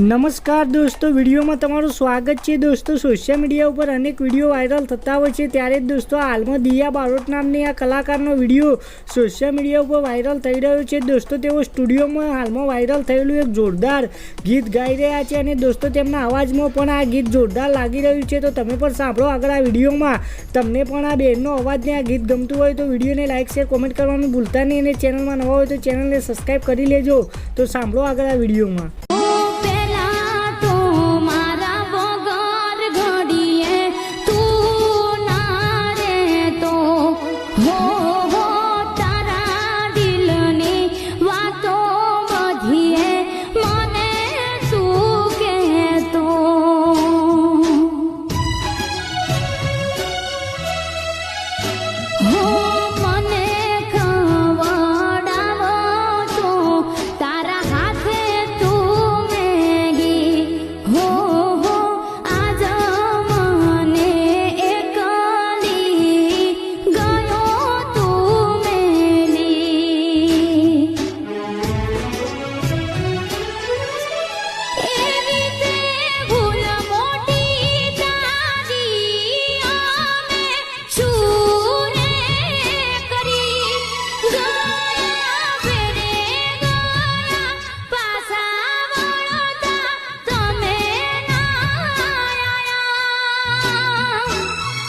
નમસ્કાર દોસ્તો, વિડીયોમાં તમારું સ્વાગત છે. દોસ્તો સોશિયલ મીડિયા ઉપર અનેક વીડિયો વાયરલ થતા હોય છે. ત્યારે જ દોસ્તો, હાલમાં દિયા બારોટ નામની આ કલાકારનો વીડિયો સોશિયલ મીડિયા ઉપર વાયરલ થઈ રહ્યો છે. દોસ્તો, તેઓ સ્ટુડિયોમાં હાલમાં વાયરલ થયેલું એક જોરદાર ગીત ગાઈ રહ્યા છે અને દોસ્તો, તેમના અવાજમાં પણ આ ગીત જોરદાર લાગી રહ્યું છે. તો તમે પણ સાંભળો આગળ આ વિડીયોમાં. તમને પણ આ બેનનો અવાજને આ ગીત ગમતું હોય તો વિડીયોને લાઇક શેર કોમેન્ટ કરવાનું ભૂલતા નહીં અને ચેનલમાં નવા હોય તો ચેનલને સબસ્ક્રાઈબ કરી લેજો. તો સાંભળો આગળ આ વિડીયોમાં.